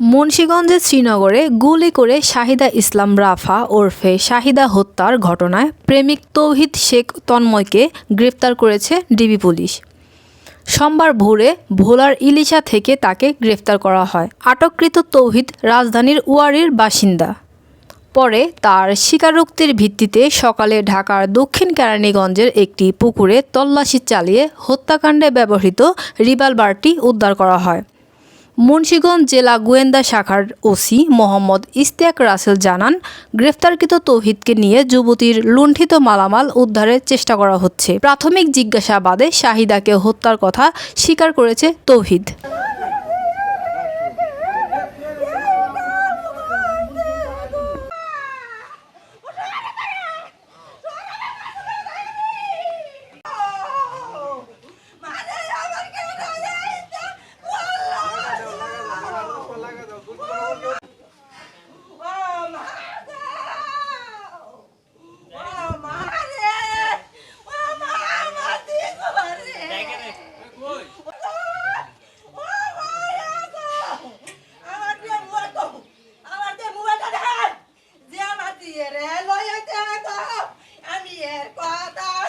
মুন্সীগঞ্জের শ্রীনগরে গুলি করে শাহিদা ইসলাম রাফা ওরফে শাহিদা হত্যার ঘটনায় প্রেমিক তৌহিদ শেখ তন্ময়কে গ্রেফতার করেছে ডিবি পুলিশ। সোমবার ভোরে ভোলার ইলিশা থেকে তাকে গ্রেফতার করা হয়। আটককৃত তৌহিদ রাজধানীর ওয়ারির বাসিন্দা। পরে তার স্বীকারোক্তির ভিত্তিতে সকালে ঢাকার দক্ষিণ কেরানীগঞ্জের একটি পুকুরে তল্লাশি চালিয়ে হত্যাকাণ্ডে ব্যবহৃত রিভলভারটি উদ্ধার করা হয়। মুন্সীগঞ্জ জেলা গোয়েন্দা শাখার ওসি মোহাম্মদ ইস্তিয়াক রাসেল জানান, গ্রেফতারকৃত তৌহিদকে নিয়ে যুবতীর লুণ্ঠিত মালামাল উদ্ধারের চেষ্টা করা হচ্ছে। প্রাথমিক জিজ্ঞাসাবাদে শাহিদাকে হত্যার কথা স্বীকার করেছে তৌহিদ। 也刮大